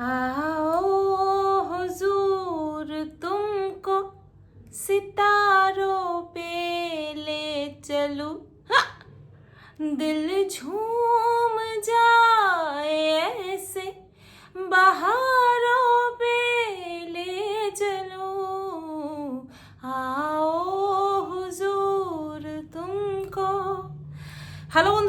आओ हुजूर तुमको सितारों पे ले चलूँ हाँ! दिल झूम जाए ऐसे बहारों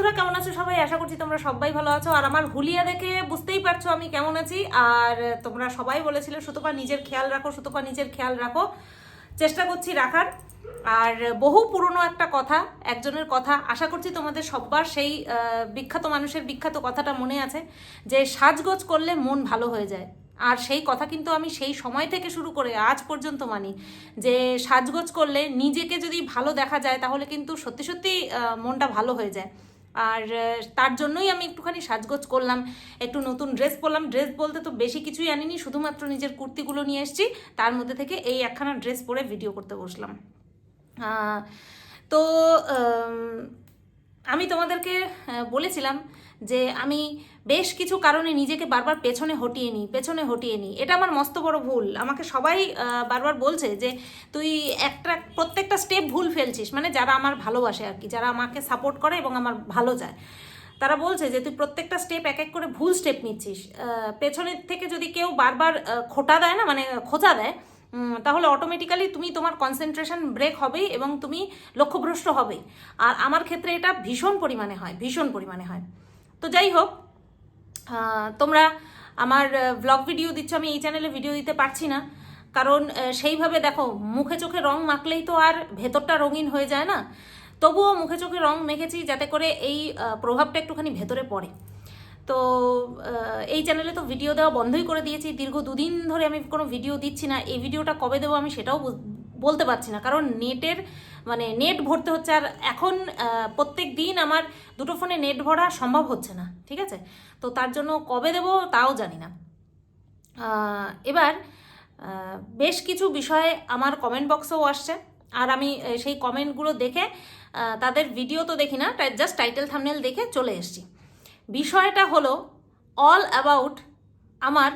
বন্ধুরা, কেমন আছো সবাই? আশা করছি তোমরা সবাই ভালো আছো। আর আমার হুলিয়া দেখে বুঝতেই পারছ আমি কেমন আছি। আর তোমরা সবাই বলেছিলে, সুতপা নিজের খেয়াল রাখো, সুতপা নিজের খেয়াল রাখো। চেষ্টা করছি রাখার। আর বহু পুরনো একটা কথা, একজনের কথা, আশা করছি তোমাদের সব্বার সেই বিখ্যাত মানুষের বিখ্যাত কথাটা মনে আছে, যে সাজগোজ করলে মন ভালো হয়ে যায়। আর সেই কথা কিন্তু আমি সেই সময় থেকে শুরু করে আজ পর্যন্ত মানি, যে সাজগোজ করলে নিজেকে যদি ভালো দেখা যায়, তাহলে কিন্তু সত্যি সত্যি মনটা ভালো হয়ে যায়। আর তার জন্যই আমি একটুখানি সাজগোজ করলাম, একটু নতুন ড্রেস পরলাম। ড্রেস বলতে তো বেশি কিছুই আনিনি, শুধুমাত্র নিজের কুর্তিগুলো নিয়ে এসেছি। তার মধ্যে থেকে এই একখানা ড্রেস পরে ভিডিও করতে বসলাম। তো, আমি তোমাদেরকে বলেছিলাম যে আমি বেশ কিছু কারণে নিজেকে বারবার পেছনে হটিয়ে নিই, পেছনে হটিয়ে নিই। এটা আমার মস্ত বড় ভুল। আমাকে সবাই বারবার বলছে যে তুই একটা, প্রত্যেকটা স্টেপ ভুল ফেলছিস। মানে যারা আমার ভালোবাসে আর কি, যারা আমাকে সাপোর্ট করে এবং আমার ভালো যায় তারা বলছে যে তুই প্রত্যেকটা স্টেপ এক এক করে ভুল স্টেপ নিচ্ছিস। পেছনের থেকে যদি কেউ বারবার খোটা দেয় না মানে খোঁচা দেয় তাহলে অটোমেটিক্যালি তুমি তোমার কনসেন্ট্রেশন ব্রেক হবেই এবং তুমি লক্ষ্যভ্রষ্ট হবেই। আর আমার ক্ষেত্রে এটা ভীষণ পরিমাণে হয়, ভীষণ পরিমাণে হয়। তো যাই হোক তোমরা আমার ব্লগ ভিডিও দিচ্ছ, আমি এই চ্যানেলে ভিডিও দিতে পারছি না। কারণ সেইভাবে দেখো, মুখে চোখে রং মাখলেই তো আর ভেতরটা রঙিন হয়ে যায় না। তবুও মুখে চোখে রং মেখেছি যাতে করে এই প্রভাবটা একটুখানি ভেতরে পড়ে। তো এই চ্যানেলে তো ভিডিও দেওয়া বন্ধই করে দিয়েছি। দীর্ঘ দুদিন ধরে আমি কোনো ভিডিও দিচ্ছি না। এই ভিডিওটা কবে দেবো আমি সেটাও বলতে পারছি না। কারণ নেটের মানে নেট ভরতে হচ্ছে আর এখন প্রত্যেক দিন আমার দুটো ফোনে নেট ভরা সম্ভব হচ্ছে না, ঠিক আছে? তো তার জন্য কবে দেবো তাও জানি না। এবার বেশ কিছু বিষয়ে আমার কমেন্ট বক্সেও আসছে। আর আমি সেই কমেন্টগুলো দেখে তাদের ভিডিও তো দেখি না জাস্ট টাইটেল থামনেল দেখে চলে এসেছি। বিষয়টা হলো অল অ্যাবাউট আমার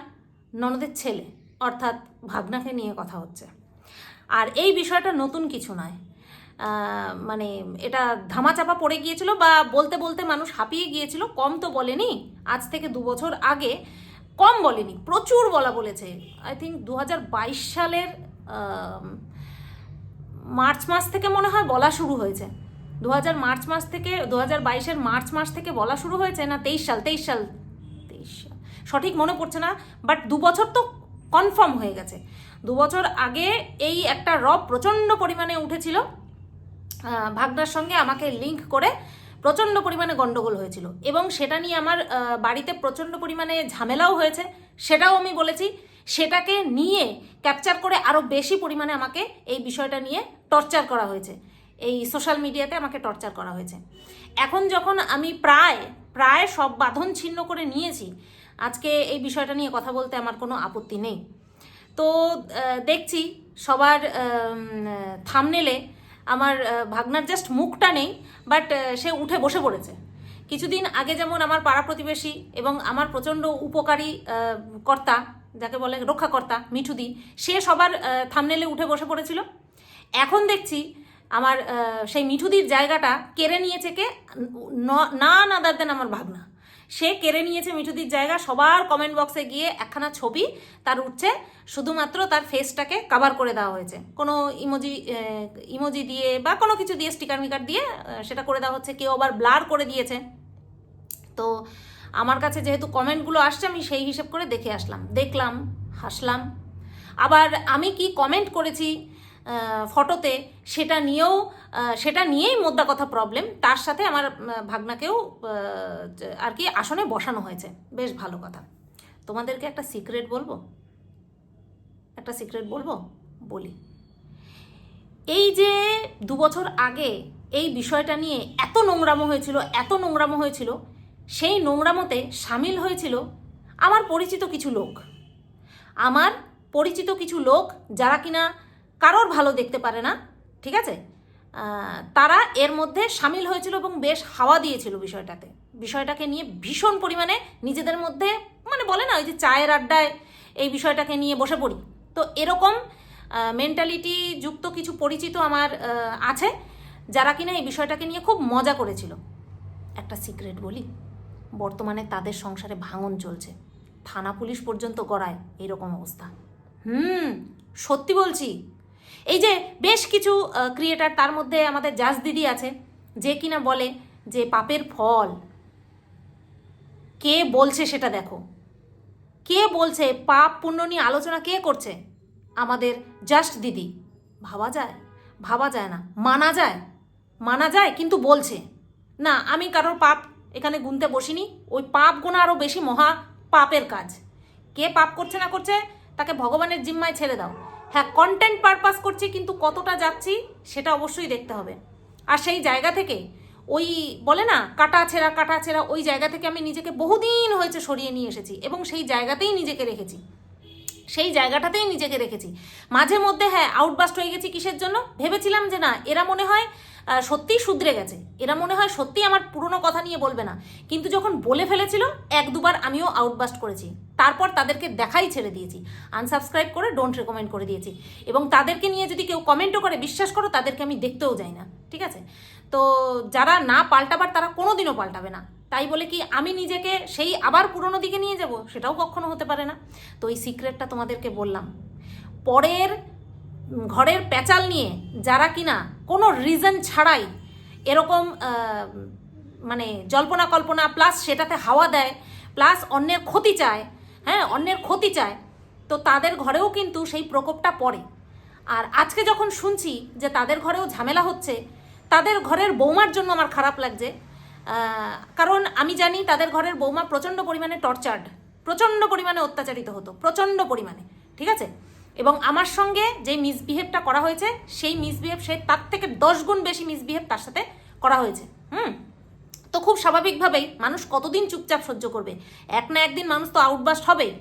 ননদের ছেলে, অর্থাৎ ভাগনাকে নিয়ে কথা হচ্ছে। আর এই বিষয়টা নতুন কিছু নয়। মানে এটা ধামাচাপা পড়ে গিয়েছিল বা বলতে বলতে মানুষ হাঁপিয়ে গিয়েছিল, কম তো বলেনি, আজ থেকে দু বছর আগে কম বলেনি, প্রচুর বলা বলেছে। আই থিঙ্ক দু হাজার বাইশ সালের মার্চ মাস থেকে মনে হয় বলা শুরু হয়েছে। দু মার্চ মাস থেকে দু হাজার বাইশের মার্চ মাস থেকে বলা শুরু হয়েছে না তেইশ সাল তেইশ সাল তেইশ সাল? সঠিক মনে পড়ছে না বাট দু বছর তো কনফার্ম হয়ে গেছে। দু বছর আগে এই একটা রব প্রচণ্ড পরিমাণে উঠেছিল। ভাগনার সঙ্গে আমাকে লিংক করে প্রচণ্ড পরিমাণে গন্ডগোল হয়েছিল এবং সেটা নিয়ে আমার বাড়িতে প্রচণ্ড পরিমাণে ঝামেলাও হয়েছে। সেটাও আমি বলেছি, সেটাকে নিয়ে ক্যাপচার করে আরও বেশি পরিমাণে আমাকে এই বিষয়টা নিয়ে টর্চার করা হয়েছে। এই সোশ্যাল মিডিয়াতে আমাকে টর্চার করা হয়েছে। এখন যখন আমি প্রায় প্রায় সব বাঁধন ছিন্ন করে নিয়েছি, আজকে এই বিষয়টা নিয়ে কথা বলতে আমার কোনো আপত্তি নেই। তো দেখছি সবার থামনেলে আমার ভাগনার জাস্ট মুখটা নেই বাট সে উঠে বসে পড়েছে। কিছুদিন আগে যেমন আমার পাড়া প্রতিবেশী এবং আমার প্রচণ্ড উপকারী কর্তা, যাকে বলে রক্ষাকর্তা, মিঠুদি, সে সবার থামনেলে উঠে বসে পড়েছিল। এখন দেখছি আমার সেই মিঠুদির জায়গাটা কেড়ে নিয়েছে কে, ন- নাদার দেন আমার ভাগনা। সে কেড়ে নিয়েছে মিঠুদির জায়গা। সবার কমেন্ট বক্সে গিয়ে একখানা ছবি তার উঠছে, শুধুমাত্র তার ফেসটাকে কাভার করে দেওয়া হয়েছে। কোনো ইমোজি ইমোজি দিয়ে বা কোনো কিছু দিয়ে স্টিকার মিকার দিয়ে সেটা করে দেওয়া হচ্ছে। কেউ আবার ব্লার করে দিয়েছে। তো আমার কাছে যেহেতু কমেন্টগুলো আসছে, আমি সেই হিসেব করে দেখে আসলাম। দেখলাম, হাসলাম। আবার আমি কি কমেন্ট করেছি? ফটোতে সেটা নিয়েও সেটা নিয়েই মোদ্দা কথা প্রবলেম তার সাথে আমার ভাগনাকেও আর কি আসনে বসানো হয়েছে। বেশ ভালো কথা। তোমাদেরকে একটা সিক্রেট বলব? একটা সিক্রেট বলব? বলি। এই যে দু বছর আগে এই বিষয়টা নিয়ে এত নোংরামো হয়েছিল, এত নোংরামো হয়েছিল, সেই নোংরামোতে সামিল হয়েছিল আমার পরিচিত কিছু লোক। আমার পরিচিত কিছু লোক যারা কিনা কারোর ভালো দেখতে পারে না, ঠিক আছে? তারা এর মধ্যে সামিল হয়েছিল এবং বেশ হাওয়া দিয়েছিল বিষয়টাতে। বিষয়টাকে নিয়ে ভীষণ পরিমাণে নিজেদের মধ্যে মানে বলে না, ওই যে চায়ের আড্ডায় এই বিষয়টাকে নিয়ে বসে পড়ি। তো এরকম মেন্টালিটি যুক্ত কিছু পরিচিত আমার আছে, যারা কিনা এই বিষয়টাকে নিয়ে খুব মজা করেছিল। একটা সিক্রেট বলি, বর্তমানে তাদের সংসারে ভাঙন চলছে। থানা পুলিশ পর্যন্ত গড়ায়, এরকম অবস্থা। হুম, সত্যি বলছি এই যে বেশ কিছু ক্রিয়েটার তার মধ্যে আমাদের জাজ দিদি আছে, যে কিনা বলে যে পাপের ফল। কে বলছে সেটা দেখো। কে বলছে পাপ পুণ্য নিয়ে আলোচনা কে করছে? আমাদের জাস্ট দিদি। ভাবা যায়? ভাবা যায় না। মানা যায়? মানা যায়, কিন্তু বলছে। না, আমি কারোর পাপ এখানে গুনতে বসিনি। ওই পাপ গোনা আরও বেশি মহা পাপের কাজ। কে পাপ করছে না করছে, তাকে ভগবানের জিম্মায় ছেড়ে দাও। হ্যাঁ কন্টেন্ট পারপাস করছি, কিন্তু কতটা যাচ্ছি সেটা অবশ্যই দেখতে হবে। আর সেই জায়গা থেকে ওই বলে না, কাটা ছেঁড়া কাটা ছেঁড়া, ওই জায়গা থেকে আমি নিজেকে বহুদিন হয়েছে সরিয়ে নিয়ে এসেছি এবং সেই জায়গাতেই নিজেকে রেখেছি। সেই জায়গাটাতেই নিজেকে রেখেছি। মাঝে মধ্যে হ্যাঁ আউটবাস্ট হয়ে গেছি কিসের জন্য? ভেবেছিলাম যে না, এরা মনে হয় সত্যিই শুধরে গেছে। এরা মনে হয় সত্যি আমার পুরনো কথা নিয়ে বলবে না। কিন্তু যখন বলে ফেলেছিল এক দুবার আমিও আউটবাস্ট করেছি। তারপর তাদেরকে দেখাই ছেড়ে দিয়েছি। আনসাবস্ক্রাইব করে ডোন্ট রেকমেন্ড করে দিয়েছি। এবং তাদেরকে নিয়ে যদি কেউ কমেন্টও করে, বিশ্বাস করো, তাদেরকে আমি দেখতেও যাই না। ঠিক আছে? তো যারা না পাল্টাবার, তারা কোনোদিনও পাল্টাবে না। তাই বলে কি, আমি নিজেকে সেই আবার পুরনো দিকে নিয়ে যাব? সেটাও কখনো হতে পারে না। তো এই সিক্রেটটা তোমাদেরকে বললাম। পরের ঘরের প্যাচাল নিয়ে যারা কিনা কোনো রিজন ছাড়াই এরকম মানে জল্পনা কল্পনা প্লাস সেটাতে হাওয়া দেয় প্লাস অন্যের ক্ষতি চায় হ্যাঁ অন্যের ক্ষতি চায়, তো তাদের ঘরেও কিন্তু সেই প্রকোপটা পড়ে। আর আজকে যখন শুনছি যে তাদের ঘরেও ঝামেলা হচ্ছে, তাদের ঘরের বৌমার জন্য আমার খারাপ লাগছে কারণ আমি জানি তাদের ঘরের বৌমা প্রচণ্ড পরিমাণে টর্চার্ড প্রচণ্ড পরিমাণে অত্যাচারিত হতো, প্রচণ্ড পরিমাণে, ঠিক আছে? এবং আমার সঙ্গে যে মিসবিহেভটা করা হয়েছে, সেই মিসবিহেভ সে তার থেকে দশ গুণ বেশি মিসবিহেভ তার সাথে করা হয়েছে। হুম? তো খুব স্বাভাবিকভাবেই মানুষ কতদিন চুপচাপ সহ্য করবে? এক না একদিন মানুষ তো আউটবাস্ট হবেই।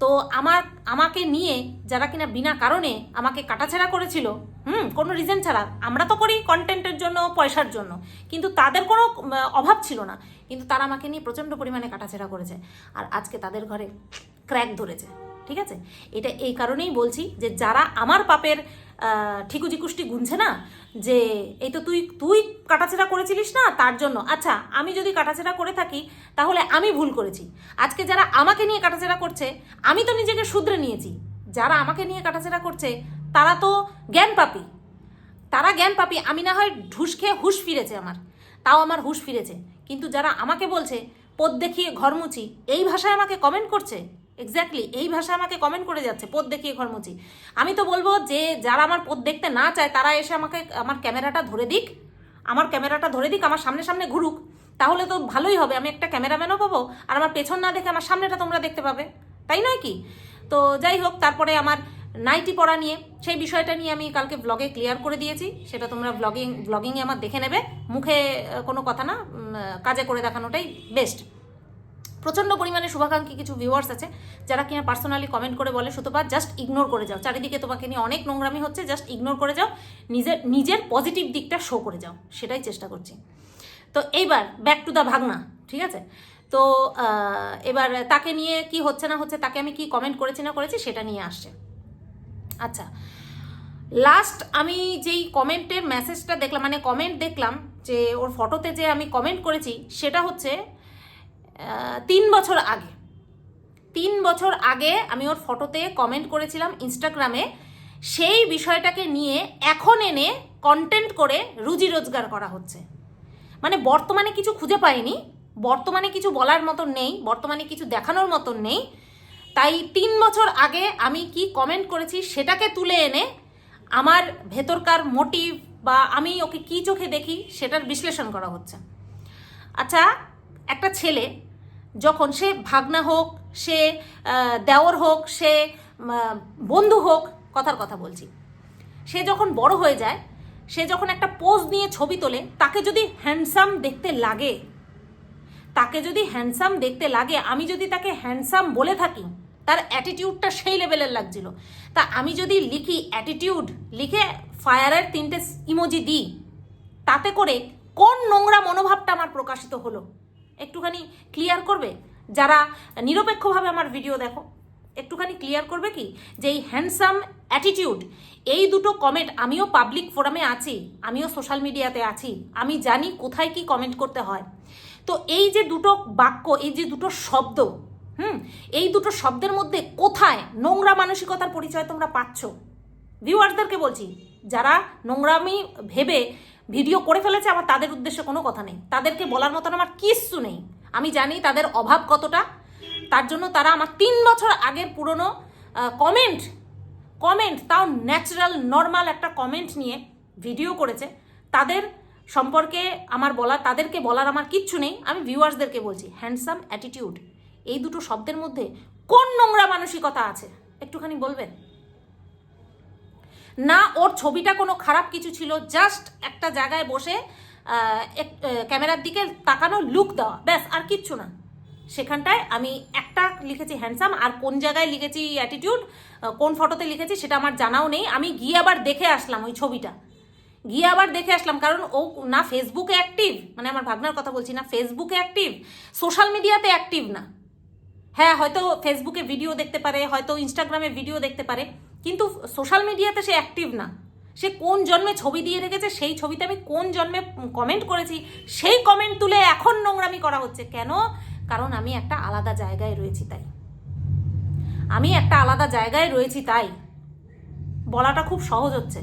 তো আমার, আমাকে নিয়ে যারা কিনা বিনা কারণে আমাকে কাটাছেড়া করেছিল, হুম, কোনো রিজন ছাড়া, আমরা তো করি কন্টেন্টের জন্য, পয়সার জন্য। কিন্তু তাদের কোনো অভাব ছিল না। কিন্তু তারা আমাকে নিয়ে প্রচণ্ড পরিমাণে কাটাছেড়া করেছে। আর আজকে তাদের ঘরে ক্র্যাক ধরেছে। ঠিক আছে? এটা এই কারণেই বলছি যে যারা আমার পাপের আহ, ঠিকুজি কুষ্টি গুনছে না যে এই তো তুই তুই কাটাছেড়া করেছিলিস না তার জন্য। আচ্ছা আমি যদি কাটাছেড়া করে থাকি তাহলে আমি ভুল করেছি। আজকে যারা আমাকে নিয়ে কাটাছেড়া করছে আমি তো নিজেকে শুধরে নিয়েছি। যারা আমাকে নিয়ে কাটাছেড়া করছে তারা তো জ্ঞান পাপি। তারা জ্ঞান পাপি আমি না হয় ঢুস খেয়ে হুশ ফিরেছে আমার। তাও আমার হুশ ফিরেছে। কিন্তু যারা আমাকে বলছে পদ দেখিয়ে ঘর মুছি এই ভাষায় আমাকে কমেন্ট করছে? এক্স্যাক্টলি এই ভাষায় আমাকে কমেন্ট করে যাচ্ছে, পদ দেখিয়ে ঘর মুছি আমি তো বলব যে, যারা আমার পদ দেখতে না চায়, তারা এসে আমাকে, আমার ক্যামেরাটা ধরে দিক। আমার ক্যামেরাটা ধরে দিক, আমার সামনে সামনে ঘুরুক। তাহলে তো ভালোই হবে, আমি একটা ক্যামেরাম্যানও পাবো, আর আমার পেছন না দেখে আমার সামনেটা তোমরা দেখতে পাবে। তাই নয় কি? তো যাই হোক, তারপরে আমার নাইটি পড়া নিয়ে, সেই বিষয়টা নিয়ে আমি কালকে ব্লগে ক্লিয়ার করে দিয়েছি। সেটা তোমরা ব্লগিং ব্লগিংয়ে আমার দেখে নেবে। মুখে কোনো কথা না কাজে করে দেখানোটাই বেস্ট প্রচণ্ড পরিমাণে শুভাকাঙ্ক্ষী কিছু ভিউয়ার্স আছে, যারা কিনা পার্সোনালি কমেন্ট করে বলে, সুতপা জাস্ট ইগনোর করে যাও। চারিদিকে তোমাকে নিয়ে অনেক নোংরামি হচ্ছে জাস্ট ইগনোর করে যাও। নিজের নিজের পজিটিভ দিকটা শো করে যাও। সেটাই চেষ্টা করছি। তো এইবার ব্যাক টু দ্য ভাগনা, ঠিক আছে? তো এবার তাকে নিয়ে কি হচ্ছে না হচ্ছে, তাকে আমি কি কমেন্ট করেছি না করেছি, সেটা নিয়ে আসছে। আচ্ছা লাস্ট আমি যেই কমেন্টের মেসেজটা দেখলাম মানে কমেন্ট দেখলাম যে, ওর ফটোতে যে আমি কমেন্ট করেছি, সেটা হচ্ছে তিন বছর আগে। তিন বছর আগে আমি ওর ফটোতে কমেন্ট করেছিলাম ইনস্টাগ্রামে সেই বিষয়টাকে নিয়ে এখন এনে কন্টেন্ট করে রুজি রোজগার করা হচ্ছে। মানে বর্তমানে কিছু খুঁজে পাইনি, বর্তমানে কিছু বলার মতন নেই, বর্তমানে কিছু দেখানোর মতন নেই। তাই তিন বছর আগে আমি কি কমেন্ট করেছি সেটাকে তুলে এনে আমার ভেতরকার মোটিভ বা আমি ওকে কি চোখে দেখি সেটার বিশ্লেষণ করা হচ্ছে। আচ্ছা একটা ছেলে যখন সে ভাগনা হোক, সে দেওর হোক, সে বন্ধু হোক, কথার কথা বলছি। সে যখন বড় হয়ে যায়, সে যখন একটা পোজ নিয়ে ছবি তোলে, তাকে যদি হ্যান্ডসাম দেখতে লাগে, তাকে যদি হ্যান্ডসাম দেখতে লাগে, আমি যদি তাকে হ্যান্ডসাম বলে থাকি, তার অ্যাটিটিউডটা সেই লেভেলের লাগছিল। তা আমি যদি লিখি অ্যাটিটিউড লিখে ফায়ারের তিনটে ইমোজি দিই, তাতে করে কোন নোংরা মনোভাবটা আমার প্রকাশিত হলো? একটুখানি ক্লিয়ার করবে? যারা নিরপেক্ষভাবে আমার ভিডিও দেখো, একটুখানি ক্লিয়ার করবে কি? যে এই হ্যান্ডসাম অ্যাটিটিউড এই দুটো কমেন্ট আমিও পাবলিক ফোরামে আছি, আমিও সোশ্যাল মিডিয়াতে আছি, আমি জানি কোথায় কি কমেন্ট করতে হয়। তো এই যে দুটো বাক্য, এই যে দুটো শব্দ, হুম? এই দুটো শব্দের মধ্যে কোথায় নোংরা মানসিকতার পরিচয় তোমরা পাচ্ছ? ভিউয়ার্সদেরকে বলছি, যারা নোংরামি ভেবে ভিডিও করে ফেলেছে, আমার তাদের উদ্দেশ্যে কোনো কথা নেই। তাদেরকে বলার মতন আমার কিচ্ছু নেই। আমি জানি তাদের অভাব কতটা। তার জন্য তারা আমার তিন বছর আগের পুরনো কমেন্ট কমেন্ট তাও ন্যাচারাল নর্মাল একটা কমেন্ট নিয়ে ভিডিও করেছে। তাদের সম্পর্কে আমার বলা, তাদেরকে বলার আমার কিচ্ছু নেই। আমি ভিউয়ার্সদেরকে বলছি হ্যান্ডসাম অ্যাটিটিউড এই দুটো শব্দের মধ্যে কোন নোংরা মানসিকতা আছে? একটুখানি বলবেন? না, ওর ছবিটা কোনো খারাপ কিছু ছিল জাস্ট একটা জায়গায় বসে ক্যামেরার দিকে তাকানো লুক দেওয়া, ব্যাস, আর কিচ্ছু না। সেখানটায় আমি একটা লিখেছি হ্যান্ডসাম আর কোন জায়গায় লিখেছি অ্যাটিটিউড কোন ফটোতে লিখেছি সেটা আমার জানাও নেই। আমি গিয়ে আবার দেখে আসলাম ওই ছবিটা। গিয়ে আবার দেখে আসলাম, কারণ ও না ফেসবুকে অ্যাক্টিভ মানে আমার ভাবনার কথা বলছি না ফেসবুকে অ্যাক্টিভ সোশ্যাল মিডিয়াতে অ্যাক্টিভ না। হ্যাঁ হয়তো ফেসবুকে ভিডিও দেখতে পারে, হয়তো ইনস্টাগ্রামে ভিডিও দেখতে পারে। কিন্তু সোশ্যাল মিডিয়াতে সে অ্যাক্টিভ না। সে কোন জন্মে ছবি দিয়ে রেখেছে, সেই ছবিতে আমি কোন জন্মে কমেন্ট করেছি, সেই কমেন্ট তুলে এখন নোংরামি করা হচ্ছে। কেন? কারণ আমি একটা আলাদা জায়গায় রয়েছি তাই। আমি একটা আলাদা জায়গায় রয়েছি তাই। বলাটা খুব সহজ হচ্ছে।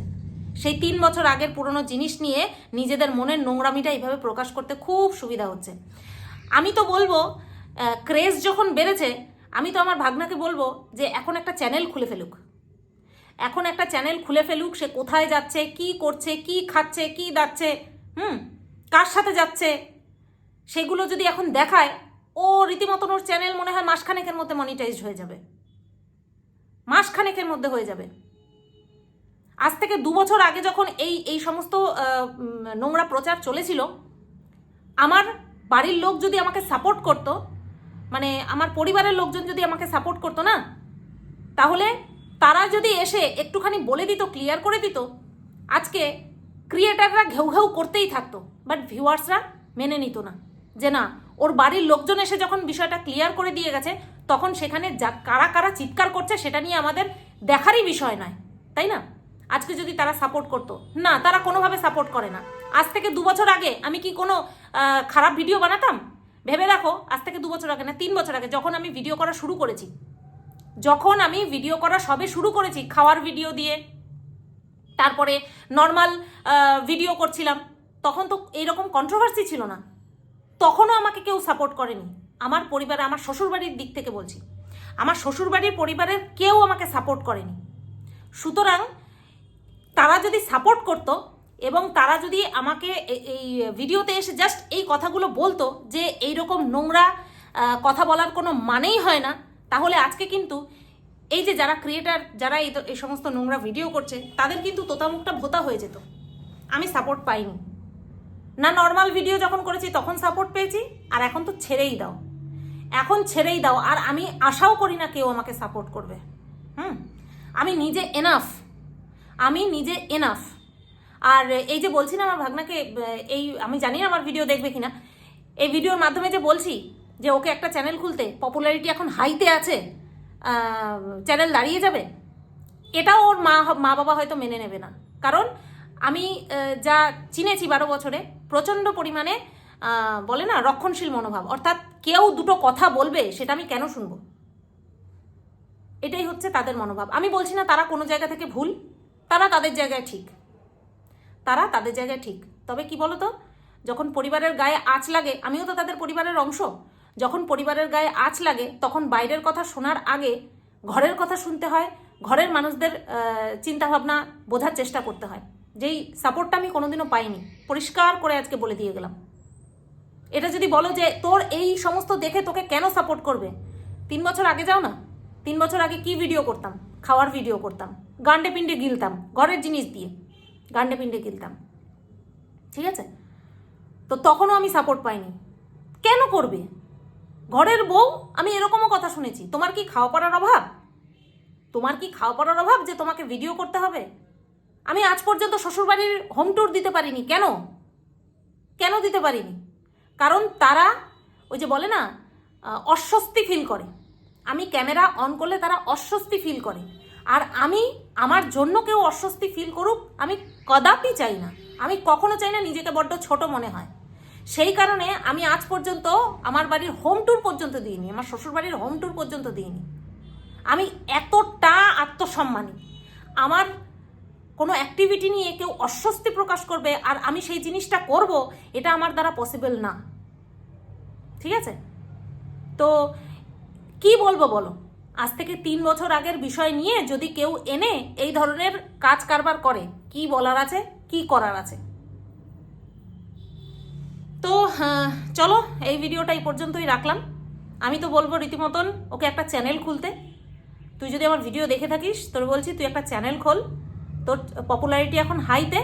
সেই তিন বছর আগের পুরনো জিনিস নিয়ে নিজেদের মনের নোংরামিটা এইভাবে প্রকাশ করতে খুব সুবিধা হচ্ছে। আমি তো বলব ক্রেজ যখন বেড়েছে, আমি তো আমার ভাগনাকে বলব যে, এখন একটা চ্যানেল খুলে ফেলুক। এখন একটা চ্যানেল খুলে ফেলুক, সে কোথায় যাচ্ছে, কি করছে, কি খাচ্ছে, কি দাচ্ছে হুম, কার সাথে যাচ্ছে? সেগুলো যদি এখন দেখায়, ও রীতিমতন ওর চ্যানেল মনে হয় মাসখানেকের মধ্যে মনিটাইজড হয়ে যাবে। মাসখানেকের মধ্যে হয়ে যাবে। আজ থেকে দু বছর আগে যখন এই এই সমস্ত নোংরা প্রচার চলেছিল, আমার বাড়ির লোক যদি আমাকে সাপোর্ট করতো মানে আমার পরিবারের লোকজন যদি আমাকে সাপোর্ট করতো না, তাহলে তারা যদি এসে একটুখানি বলে দিত ক্লিয়ার করে দিত, আজকে ক্রিয়েটাররা ঘেউ ঘেউ করতেই থাকতো বাট ভিউয়ার্সরা মেনে নিত না। যে না, ওর বাড়ির লোকজন এসে যখন বিষয়টা ক্লিয়ার করে দিয়ে গেছে, তখন সেখানে যা কারা কারা চিৎকার করছে সেটা নিয়ে আমাদের দেখারই বিষয় নয়, তাই না? আজকে যদি তারা সাপোর্ট করতো, না, তারা কোনোভাবে সাপোর্ট করে না। আজ থেকে দু বছর আগে আমি কি কোনো খারাপ ভিডিও বানাতাম? ভেবে দেখো, আজ থেকে দু বছর আগে না, তিন বছর আগে যখন আমি ভিডিও করা শুরু করেছি যখন আমি ভিডিও করা সবে শুরু করেছি, খাওয়ার ভিডিও দিয়ে, তারপরে নর্মাল ভিডিও করছিলাম, তখন তো এইরকম কন্ট্রোভার্সি ছিল না। তখনও আমাকে কেউ সাপোর্ট করেনি। আমার পরিবারে, আমার শ্বশুরবাড়ির দিক থেকে বলছি, আমার শ্বশুরবাড়ির পরিবারের কেউ আমাকে সাপোর্ট করেনি। সুতরাং, তারা যদি সাপোর্ট করতো এবং তারা যদি আমাকে এই ভিডিওতে এসে জাস্ট এই কথাগুলো বলতো যে এই রকম নোংরা কথা বলার কোনো মানেই হয় না তাহলে আজকে কিন্তু এই যে যারা ক্রিয়েটার যারা এই এই সমস্ত নোংরা ভিডিও করছে, তাদের কিন্তু তোতামুখটা ভোতা হয়ে যেত। আমি সাপোর্ট পাইনি। না নর্মাল ভিডিও যখন করেছি, তখন সাপোর্ট পেয়েছি, আর এখন তো ছেড়েই দাও। এখন ছেড়েই দাও, আর আমি আশাও করি না কেউ আমাকে সাপোর্ট করবে। হুম? আমি নিজে এনাফ আমি নিজে এনাফ আর এই যে বলছি না আমার ভাগনাকে এই, আমি জানি না আমার ভিডিও দেখবে কিনা। এই ভিডিওর মাধ্যমে যে বলছি যে ওকে একটা চ্যানেল খুলতে পপুলারিটি এখন হাইতে আছে চ্যানেল দাঁড়িয়ে যাবে এটাও ওর মা মা বাবা হয়তো মেনে নেবে না। কারণ আমি যা চিনেছি বারো বছরে, প্রচণ্ড পরিমাণে বলে না, রক্ষণশীল মনোভাব। অর্থাৎ কেউ দুটো কথা বলবে, সেটা আমি কেন শুনব? এটাই হচ্ছে তাদের মনোভাব। আমি বলছি না তারা কোনো জায়গা থেকে ভুল, তারা তাদের জায়গায় ঠিক। তারা তাদের জায়গায় ঠিক। তবে কি বলতো, যখন পরিবারের গায়ে আঁচ লাগে, আমিও তো তাদের পরিবারের অংশ যখন পরিবারের গায়ে আঁচ লাগে, তখন বাইরের কথা শোনার আগে ঘরের কথা শুনতে হয়, ঘরের মানুষদের চিন্তাভাবনা বোঝার চেষ্টা করতে হয়। যেই সাপোর্টটা আমি কোনোদিনও পাইনি। পরিষ্কার করে আজকে বলে দিয়ে গেলাম। এটা যদি বলো যে তোর এই সমস্ত দেখে তোকে কেন সাপোর্ট করবে? তিন বছর আগে যাও না? তিন বছর আগে কি ভিডিও করতাম? খাওয়ার ভিডিও করতাম। গান্ডে পিণ্ডে গিলতাম। ঘরের জিনিস দিয়ে গান্ডে পিণ্ডে গিলতাম। ঠিক আছে? তো তখনও আমি সাপোর্ট পাইনি। কেন করবে? ঘরের বউ, আমি এরকমও কথা শুনেছি। তোমার কি খাওয়া পড়ার অভাব? তোমার কি খাওয়া পড়ার অভাব যে তোমাকে ভিডিও করতে হবে? আমি আজ পর্যন্ত শ্বশুরবাড়ির হোম ট্যুর দিতে পারিনি। কেন? কেন দিতে পারিনি? কারণ তারা ওই যে বলে না অস্বস্তি ফিল করে। আমি ক্যামেরা অন করলে তারা অস্বস্তি ফিল করে। আর আমি, আমার জন্য কেউ অস্বস্তি ফিল করুক, আমি কদাপি চাই না। আমি কখনো চাই না নিজেকে বড্ড ছোট মনে হয়। সেই কারণে আমি আজ পর্যন্ত আমার বাড়ির হোম ট্যুর পর্যন্ত দিইনি, আমার শ্বশুর বাড়ির হোম ট্যুর পর্যন্ত দিইনি। আমি এতটা আত্মসম্মানী। আমার কোনো অ্যাক্টিভিটি নিয়ে কেউ অস্বস্তি প্রকাশ করবে আর আমি সেই জিনিসটা করব, এটা আমার দ্বারা পসিবল না। ঠিক আছে? তো কি বলব বলো? আজ থেকে তিন বছর আগের বিষয় নিয়ে যদি কেউ এনে এই ধরনের কাজ কারবার করে, কি বলার আছে, কি করার আছে? তো হ্যাঁ, চলো এই ভিডিওটা এই পর্যন্তই রাখলাম। আমি তো বলব রীতিমতন ওকে একটা চ্যানেল খুলতে। তুই যদি আমার ভিডিও দেখে থাকিস তোর বলছি তুই একটা চ্যানেল খোল। তোর পপুলারিটি এখন হাইতে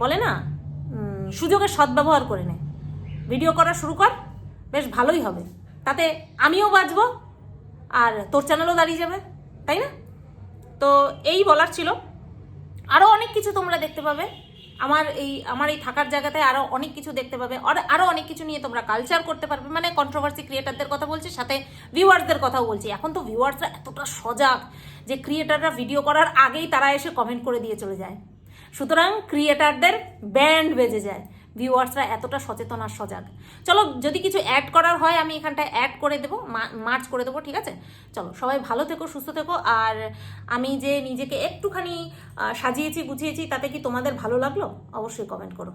বলে না সুযোগের সদ্ব্যবহার করে নে। ভিডিও করা শুরু কর বেশ ভালোই হবে। তাতে আমিও বাঁচবো আর তোর চ্যানেলও দাঁড়িয়ে যাবে তাই না? তো এই বলার ছিল। আরও অনেক কিছু তোমরা দেখতে পাবে। আমার এই আমার এই থাকার জায়গাতে আরও অনেক কিছু দেখতে পাবে। আর আরও অনেক কিছু নিয়ে তোমরা কালচার করতে পারবে। মানে কন্ট্রোভার্সি ক্রিয়েটারদের কথা বলছি, সাথে ভিউয়ার্সদের কথাও বলছি। এখন তো ভিউয়ার্সরা এতটা সজাগ যে ক্রিয়েটাররা ভিডিও করার আগেই তারা এসে কমেন্ট করে দিয়ে চলে যায়। সুতরাং ক্রিয়েটারদের ব্যান্ড বেজে যায়। ভিউয়ার্সরা এতটা সচেতন আর সজাগ। চলো, যদি কিছু অ্যাড করার হয়, আমি এখানটায় অ্যাড করে দেবো মার্চ করে দেবো, ঠিক আছে? চলো, সবাই ভালো থেকো, সুস্থ থেকো, আর আমি যে নিজেকে একটুখানি সাজিয়েছি, গুছিয়েছি, তাতে কি তোমাদের ভালো লাগল? অবশ্যই কমেন্ট করো।